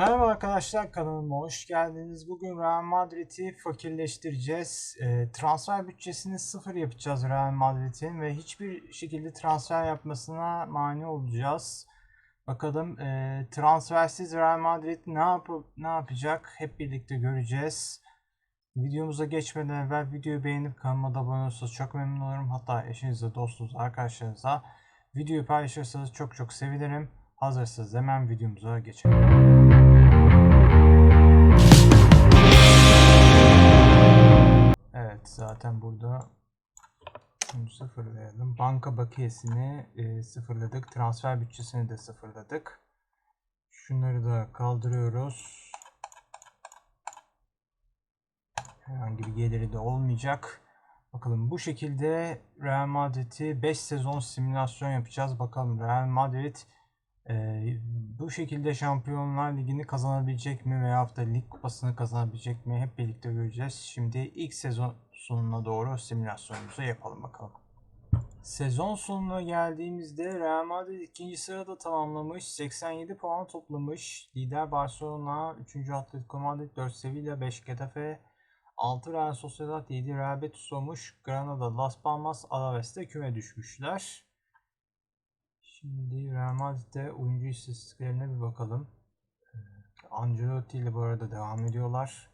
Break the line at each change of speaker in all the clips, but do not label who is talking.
Merhaba arkadaşlar kanalıma hoş geldiniz. Bugün Real Madrid'i fakirleştireceğiz. E, transfer bütçesini sıfır yapacağız Real Madrid'in ve hiçbir şekilde transfer yapmasına mani olacağız. Bakalım e, transfersiz Real Madrid ne yapıp ne yapacak hep birlikte göreceğiz. Videomuza geçmeden evvel videoyu beğenip kanalıma da abone olursanız çok memnun olurum. Hatta eşinizle, dostunuza, arkadaşlarınıza videoyu paylaşırsanız çok çok sevinirim. Hazırsanız hemen videomuza geçelim. Zaten burada şunu sıfırlayalım. Banka bakiyesini e, sıfırladık. Transfer bütçesini de sıfırladık. Şunları da kaldırıyoruz. Herhangi bir geliri de olmayacak. Bakalım bu şekilde Real Madrid'i 5 sezon simülasyon yapacağız. Bakalım Real Madrid e, bu şekilde Şampiyonlar Ligi'ni kazanabilecek mi veya da Lig Kupası'nı kazanabilecek mi hep birlikte göreceğiz. Şimdi ilk sezon sonuna doğru simülasyonumuzu yapalım bakalım. Sezon sonuna geldiğimizde Real Madrid ikinci sırada tamamlamış. 87 puan toplamış. Lider Barcelona, 3. Atletico Madrid, 4 Sevilla, 5 Getafe, 6 Real Sociedad, 7 Real Betis olmuş. Granada, Las Palmas, Alaves'te küme düşmüşler. Şimdi Real oyuncu istatistiklerine bir bakalım. Ee, Ancelotti ile bu arada devam ediyorlar.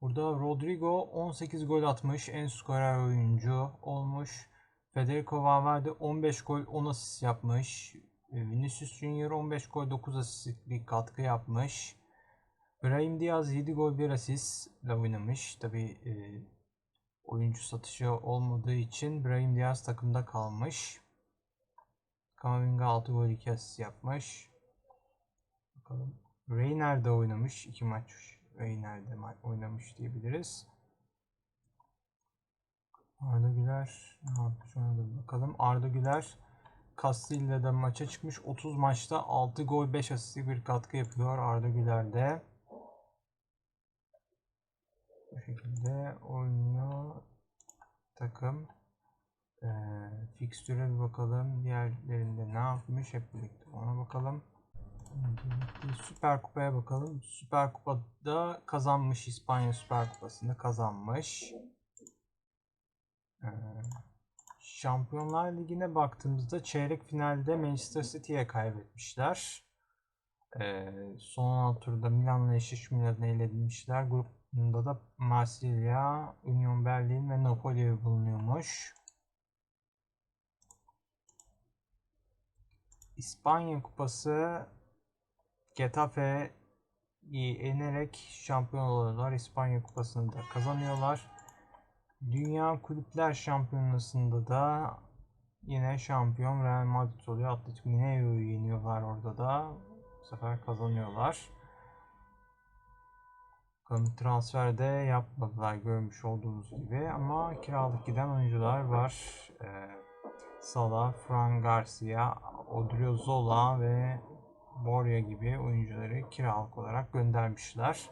Burada Rodrigo 18 gol atmış. En skorer oyuncu olmuş. Federico Valverde 15 gol 10 asist yapmış. Ee, Vinicius Junior 15 gol 9 asist bir katkı yapmış. Brahim Diaz 7 gol 1 asistle oynamış. Tabi e, oyuncu satışı olmadığı için Brahim Diaz takımda kalmış. Kamavinga 6 gol 2 asist yapmış. Bakalım. Reiner de oynamış. 2 maç Reiner de ma- oynamış diyebiliriz. Arda Güler ne yapmış ona da bakalım. Arda Güler Castille'de maça çıkmış. 30 maçta 6 gol 5 asist bir katkı yapıyor Arda Güler de. Bu şekilde oynuyor takım. Ee, fikstüre bir bakalım. Diğerlerinde ne yapmış hep birlikte ona bakalım. Süper Kupa'ya bakalım. Süper Kupa'da kazanmış. İspanya Süper Kupası'nda kazanmış. Ee, Şampiyonlar Ligi'ne baktığımızda çeyrek finalde Manchester City'ye kaybetmişler. Ee, son turda Milan'la eşleşmelerini elde edilmişler. Grupunda da Marsilya, Union Berlin ve Napoli bulunuyormuş. İspanya Kupası Getafe'yi yenerek şampiyon oluyorlar. İspanya Kupası'nı da kazanıyorlar. Dünya Kulüpler Şampiyonası'nda da yine şampiyon Real Madrid oluyor. Atletico Minero'yu yeniyorlar orada da. Bu sefer kazanıyorlar. Bakalım transferde yapmadılar görmüş olduğunuz gibi ama kiralık giden oyuncular var. Ee, Salah, Fran Garcia, Odriozola ve Borja gibi oyuncuları kiralık olarak göndermişler.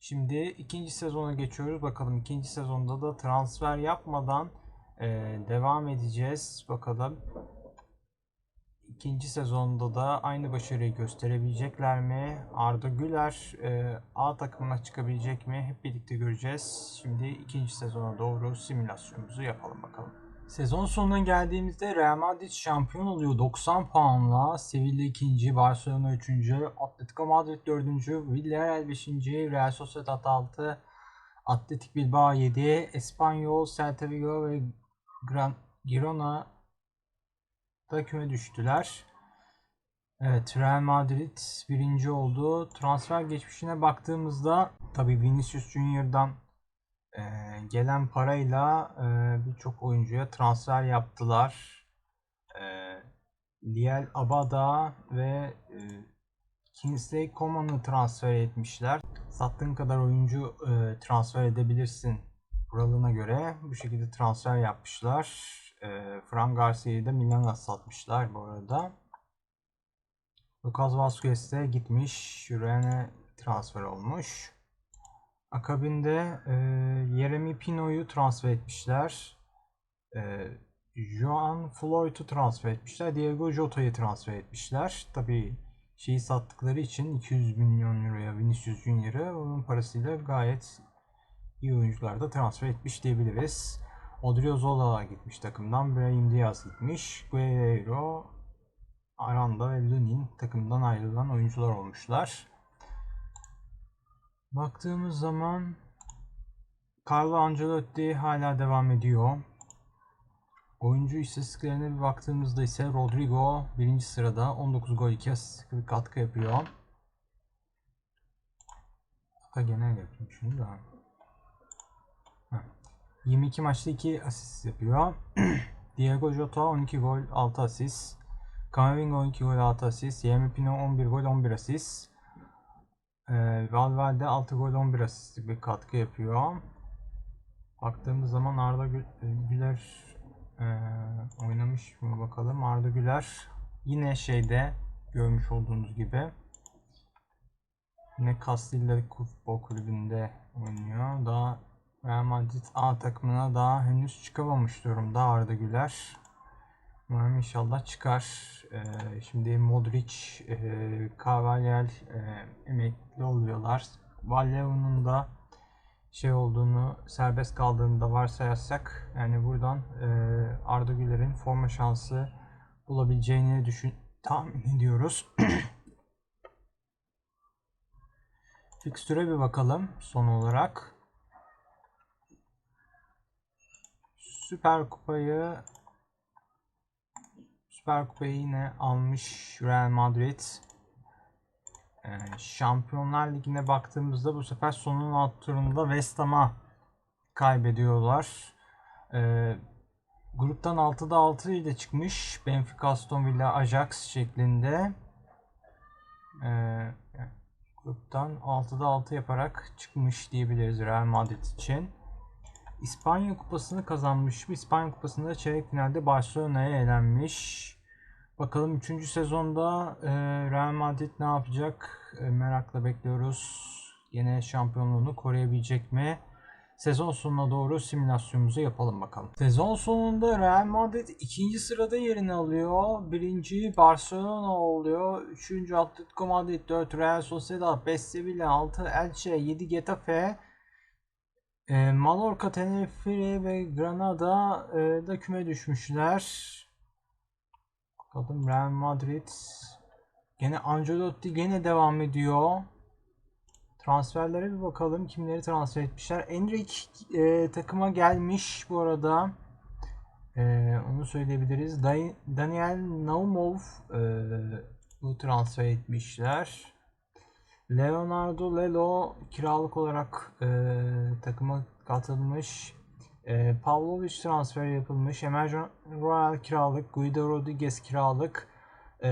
Şimdi ikinci sezona geçiyoruz. Bakalım ikinci sezonda da transfer yapmadan e, devam edeceğiz. Bakalım ikinci sezonda da aynı başarıyı gösterebilecekler mi? Arda Güler e, A takımına çıkabilecek mi? Hep birlikte göreceğiz. Şimdi ikinci sezona doğru simülasyonumuzu yapalım bakalım. Sezon sonuna geldiğimizde Real Madrid şampiyon oluyor 90 puanla. Sevilla 2. Barcelona 3. Atletico Madrid 4. Villarreal 5. Real Sociedad 6. Atletik Bilbao 7. Espanyol, Celta Vigo ve Gran Girona da küme düştüler. Evet Real Madrid birinci oldu. Transfer geçmişine baktığımızda tabii Vinicius Junior'dan e, gelen parayla e, birçok oyuncuya transfer yaptılar. E, Liel Abada ve e, Kingsley Coman'ı transfer etmişler. Sattığın kadar oyuncu e, transfer edebilirsin kuralına göre bu şekilde transfer yapmışlar. E, Fran Garcia'yı da Milan'a satmışlar bu arada. Lucas Vazquez de gitmiş. Rennes'e transfer olmuş. Akabinde e, Yeremy Pino'yu transfer etmişler. E, Joan Floyd'u transfer etmişler. Diego Jota'yı transfer etmişler. Tabii şeyi sattıkları için 200 milyon euroya Vinicius Junior'ı onun parasıyla gayet iyi oyuncular da transfer etmiş diyebiliriz. Odriozola gitmiş takımdan. Brahim Diaz gitmiş. Guerrero, Aranda ve Lunin takımdan ayrılan oyuncular olmuşlar. Baktığımız zaman Carlo Ancelotti hala devam ediyor. Oyuncu istatistiklerine bir baktığımızda ise Rodrigo birinci sırada 19 gol 2 asist katkı yapıyor. Hatta genel yapayım şunu da. Heh. 22 maçta 2 asist yapıyor. Diego Jota 12 gol 6 asist. Camavinga 12 gol 6 asist. Yemi Pino 11 gol 11 asist. Ee, Valverde 6 gol 11 asist bir katkı yapıyor. Baktığımız zaman Arda Gü- Güler e, oynamış mı bakalım. Arda Güler yine şeyde görmüş olduğunuz gibi yine Castilla Futbol Kulübü'nde oynuyor. Daha Real Madrid A takımına daha henüz çıkamamış durumda Arda Güler. Umarım inşallah çıkar. Ee, şimdi Modric, e, Carvajal e, emekli oluyorlar. Vallejo'nun da şey olduğunu, serbest kaldığını da varsayarsak yani buradan e, Arda Güler'in forma şansı bulabileceğini düşün tahmin ediyoruz. Fikstüre bir bakalım son olarak. Süper Kupayı Süper Kupayı yine almış Real Madrid. Ee, Şampiyonlar Ligi'ne baktığımızda bu sefer sonun alt turunda West Ham'a kaybediyorlar. Ee, gruptan 6'da 6 ile çıkmış. Benfica, Aston Villa, Ajax şeklinde. Ee, gruptan 6'da 6 yaparak çıkmış diyebiliriz Real Madrid için. İspanya Kupası'nı kazanmış. İspanya Kupası'nda çeyrek finalde Barcelona'ya elenmiş. Bakalım 3. sezonda e, Real Madrid ne yapacak? E, merakla bekliyoruz. Yine şampiyonluğunu koruyabilecek mi? Sezon sonuna doğru simülasyonumuzu yapalım bakalım. Sezon sonunda Real Madrid ikinci sırada yerini alıyor. Birinci Barcelona oluyor. Üçüncü Atletico Madrid, 4 Real Sociedad, 5 Sevilla, 6 Elche, 7 Getafe, e, Mallorca, Tenerife ve Granada e, da küme düşmüşler. Bakalım Real Madrid. Gene Ancelotti gene devam ediyor. Transferlere bir bakalım. Kimleri transfer etmişler. Enrique e, takıma gelmiş bu arada. E, onu söyleyebiliriz. Da- Daniel Naumov e, bu transfer etmişler. Leonardo Lelo kiralık olarak e, takıma katılmış. E, Pavlovic transfer yapılmış. Emerson Royal kiralık. Guido Rodriguez kiralık. E,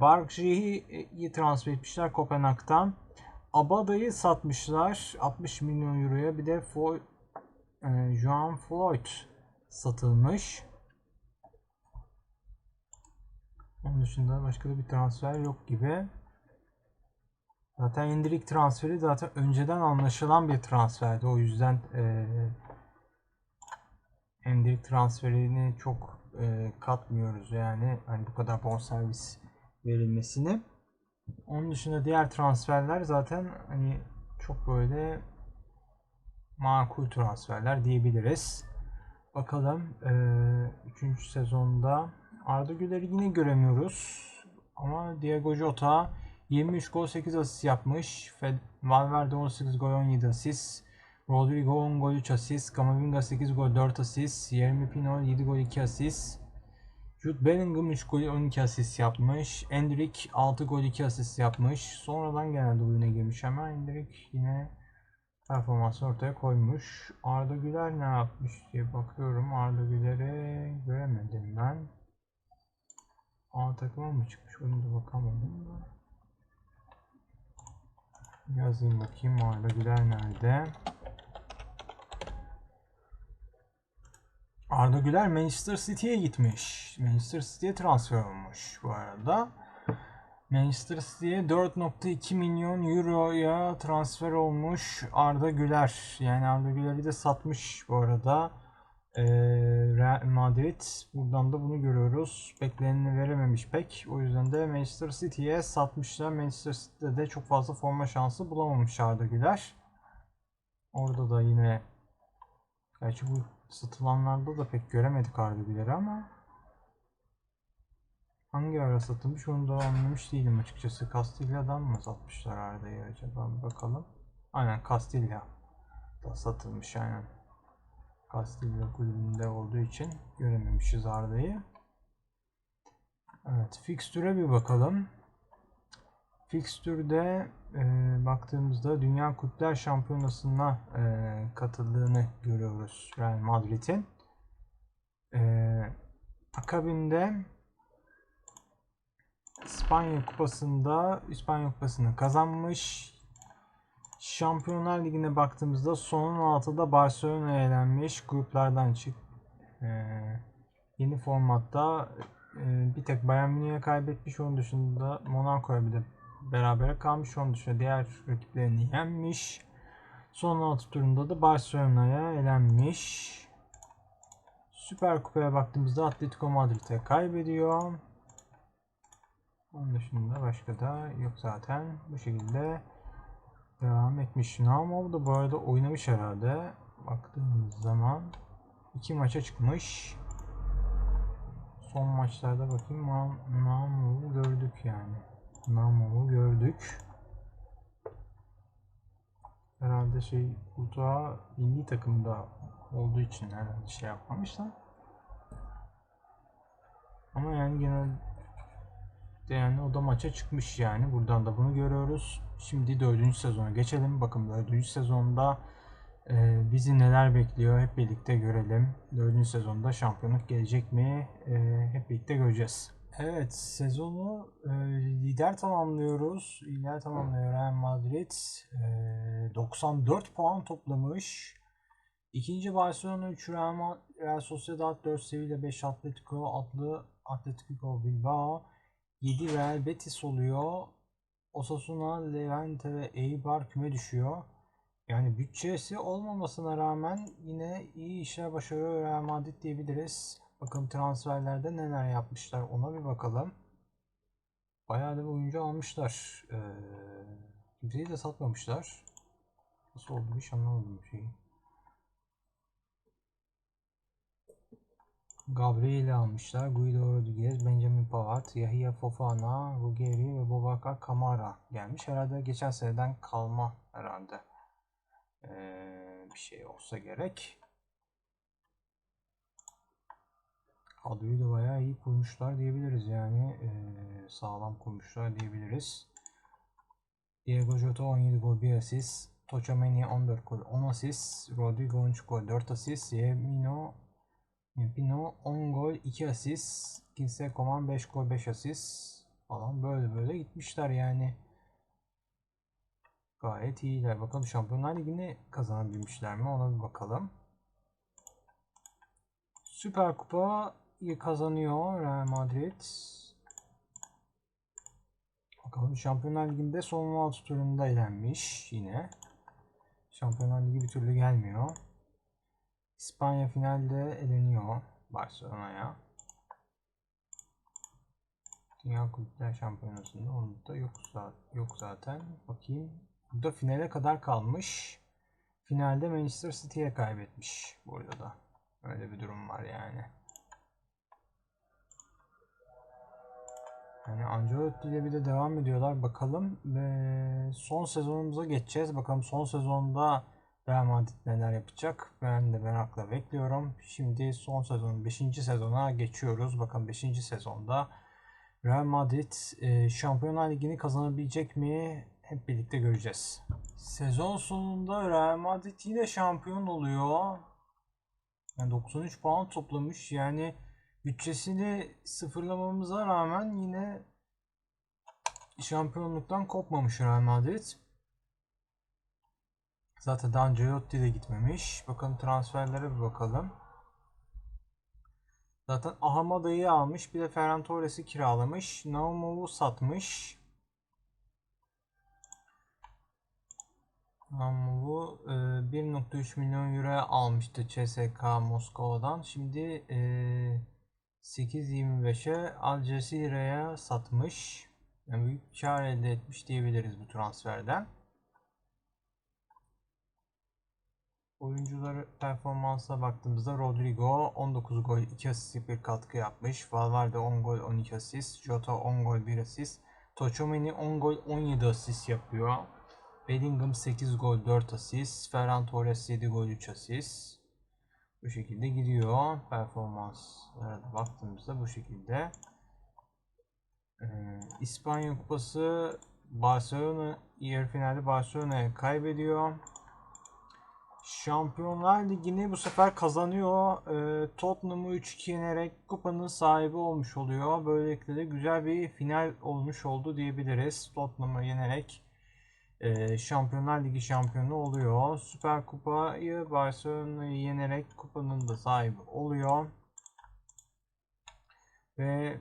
Bargi'yi transfer etmişler Kopenhag'dan. Abada'yı satmışlar 60 milyon euroya. Bir de Fo e, Joan Floyd satılmış. Onun dışında başka da bir transfer yok gibi. Zaten Endrick transferi zaten önceden anlaşılan bir transferdi. O yüzden e, Endrick transferini çok e, katmıyoruz yani hani bu kadar bonservis verilmesini. Onun dışında diğer transferler zaten hani çok böyle makul transferler diyebiliriz. Bakalım 3. sezonda Arda Güler'i yine göremiyoruz. Ama Diego Jota 23 gol 8 asist yapmış. Valverde 18 gol 17 asist. Rodrigo 10 gol 3 asist. Camavinga 8 gol 4 asist. Yeremy Pino 7 gol 2 asist. Jude Bellingham 3 gol 12 asist yapmış. Endrick 6 gol 2 asist yapmış. Sonradan genelde oyuna girmiş ama Endrick yine performansı ortaya koymuş. Arda Güler ne yapmış diye bakıyorum. Arda Güler'i göremedim ben. A takıma mı çıkmış onu da bakamadım. Yazayım bakayım Arda Güler nerede? Arda Güler Manchester City'ye gitmiş. Manchester City'ye transfer olmuş bu arada. Manchester City'ye 4.2 milyon euroya transfer olmuş Arda Güler. Yani Arda Güler'i de satmış bu arada. Ee, Real Madrid buradan da bunu görüyoruz. Bekleneni verememiş pek. O yüzden de Manchester City'ye satmışlar. Manchester City'de de çok fazla forma şansı bulamamış Arda Güler. Orada da yine gerçi bu satılanlarda da pek göremedik Arda Güler'i ama hangi ara satılmış onu da anlamış değilim açıkçası. Castilla'dan mı satmışlar Arda'yı acaba bakalım. Aynen Castilla da satılmış aynen. Castilla kulübünde olduğu için görememişiz Arda'yı. Evet, fikstüre bir bakalım. Fikstürde e, baktığımızda Dünya Kulüpler Şampiyonası'na e, katıldığını görüyoruz Real Madrid'in. E, akabinde İspanya Kupası'nda İspanya Kupası'nı kazanmış. Şampiyonlar Ligi'ne baktığımızda son 16'da Barcelona elenmiş. Gruplardan çık. Ee, yeni formatta e, bir tek Bayern Münih'e kaybetmiş. Onun dışında Monaco'ya bir de berabere kalmış. Onun dışında diğer rakiplerini yenmiş. Son 16 turunda da Barcelona'ya elenmiş. Süper Kupa'ya baktığımızda Atletico Madrid'e kaybediyor. Onun dışında başka da yok zaten. Bu şekilde devam etmiş. Namov da bu arada oynamış herhalde. Baktığımız zaman iki maça çıkmış. Son maçlarda bakayım Namov'u gördük yani. Namov'u gördük. Herhalde şey Kurtuğa milli takımda olduğu için herhalde şey yapmamışlar. Ama yani genel yani o da maça çıkmış yani. Buradan da bunu görüyoruz. Şimdi dördüncü sezona geçelim. Bakın dördüncü sezonda e, bizi neler bekliyor hep birlikte görelim. Dördüncü sezonda şampiyonluk gelecek mi? E, hep birlikte göreceğiz. Evet sezonu e, lider tamamlıyoruz. Lider tamamlıyor Real Madrid. E, 94 puan toplamış. İkinci Barcelona 3 Real, Real Sociedad 4 Sevilla 5 Atletico adlı Atletico Bilbao 7 Real Betis oluyor. Osasuna, Levante ve Eibar küme düşüyor. Yani bütçesi olmamasına rağmen yine iyi işler başarıyor Real Madrid diyebiliriz. Bakalım transferlerde neler yapmışlar ona bir bakalım. Bayağı da bir oyuncu almışlar. Ee, kimseyi de satmamışlar. Nasıl oldu hiç anlamadım bir şeyi. Gabriel'i almışlar. Guido Rodriguez, Benjamin Pavard, Yahya Fofana, Ruggeri ve Bobakar Kamara gelmiş. Herhalde geçen seneden kalma herhalde. Ee, bir şey olsa gerek. Kadroyu da bayağı iyi kurmuşlar diyebiliriz yani. Ee, sağlam kurmuşlar diyebiliriz. Diego Jota 17 gol 1 asist. Tchouaméni 14 gol 10 asist. Rodrigo 13 gol 4 asist. Yemino Pino 10 gol 2 asist. Kimse Koman 5 gol 5 asist falan böyle böyle gitmişler yani. Gayet iyiler. Bakalım Şampiyonlar Ligi'ni kazanabilmişler mi ona bir bakalım. Süper Kupa'yı kazanıyor Real Madrid. Bakalım Şampiyonlar Ligi'nde son 16 turunda elenmiş yine. Şampiyonlar Ligi bir türlü gelmiyor. İspanya finalde eleniyor Barcelona'ya. Dünya Kulüpler Şampiyonası'nda onu da yok, yok zaten. Bakayım. Burada finale kadar kalmış. Finalde Manchester City'ye kaybetmiş burada da. Öyle bir durum var yani. Yani Ancelotti ile bir de devam ediyorlar. Bakalım ve son sezonumuza geçeceğiz. Bakalım son sezonda Real Madrid neler yapacak? Ben de merakla bekliyorum. Şimdi son sezon 5. sezona geçiyoruz. Bakın 5. sezonda Real Madrid e, Şampiyonlar Ligi'ni kazanabilecek mi? Hep birlikte göreceğiz. Sezon sonunda Real Madrid yine şampiyon oluyor. Yani 93 puan toplamış. Yani bütçesini sıfırlamamıza rağmen yine şampiyonluktan kopmamış Real Madrid. Zaten daha Ancelotti de gitmemiş. Bakalım transferlere bir bakalım. Zaten Ahamada'yı almış. Bir de Ferran Torres'i kiralamış. Naumov'u satmış. Ama bu e, 1.3 milyon euro almıştı CSK Moskova'dan. Şimdi e, 8.25'e Al Jazeera'ya satmış. Yani büyük kar elde etmiş diyebiliriz bu transferden. Oyuncuları performansa baktığımızda Rodrigo 19 gol 2 asist bir katkı yapmış. Valverde 10 gol 12 asist. Jota 10 gol 1 asist. Tchouaméni 10 gol 17 asist yapıyor. Bellingham 8 gol 4 asist. Ferran Torres 7 gol 3 asist. Bu şekilde gidiyor. Performanslara da baktığımızda bu şekilde. Ee, İspanya Kupası Barcelona yarı finalde Barcelona'ya kaybediyor. Şampiyonlar Ligi'ni bu sefer kazanıyor. Ee, Tottenham'ı 3-2 yenerek kupanın sahibi olmuş oluyor. Böylelikle de güzel bir final olmuş oldu diyebiliriz. Tottenham'ı yenerek e, Şampiyonlar Ligi şampiyonu oluyor. Süper Kupayı Barcelona'yı yenerek kupanın da sahibi oluyor. Ve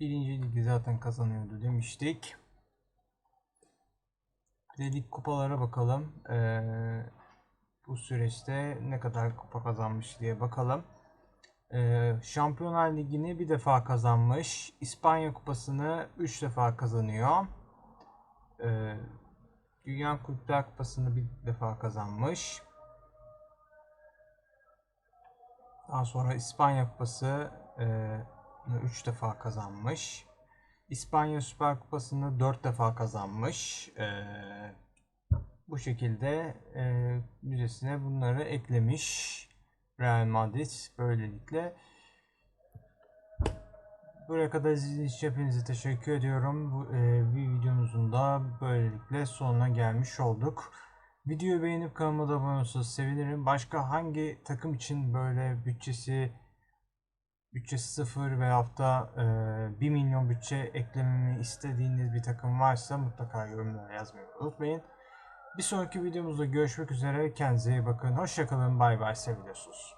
birinci ligi zaten kazanıyordu demiştik. Dedik kupalara bakalım. Ee, bu süreçte ne kadar kupa kazanmış diye bakalım. Ee, Şampiyonlar Ligi'ni bir defa kazanmış. İspanya Kupası'nı 3 defa kazanıyor. Ee, Dünya Kulüpler Kupası'nı bir defa kazanmış. Daha sonra İspanya Kupası 3 defa kazanmış. İspanya Süper Kupası'nı 4 defa kazanmış. Ee, bu şekilde e, müzesine bunları eklemiş Real Madrid böylelikle. Buraya kadar izlediğiniz için hepinize teşekkür ediyorum. Bu e, bir videomuzun da böylelikle sonuna gelmiş olduk. Videoyu beğenip kanalıma da abone olursanız sevinirim. Başka hangi takım için böyle bütçesi bütçesi sıfır veyahut da e, 1 milyon bütçe eklememi istediğiniz bir takım varsa mutlaka yorumlara yazmayı unutmayın. Bir sonraki videomuzda görüşmek üzere. Kendinize iyi bakın. Hoşçakalın. Bay bay. Seviyorsunuz.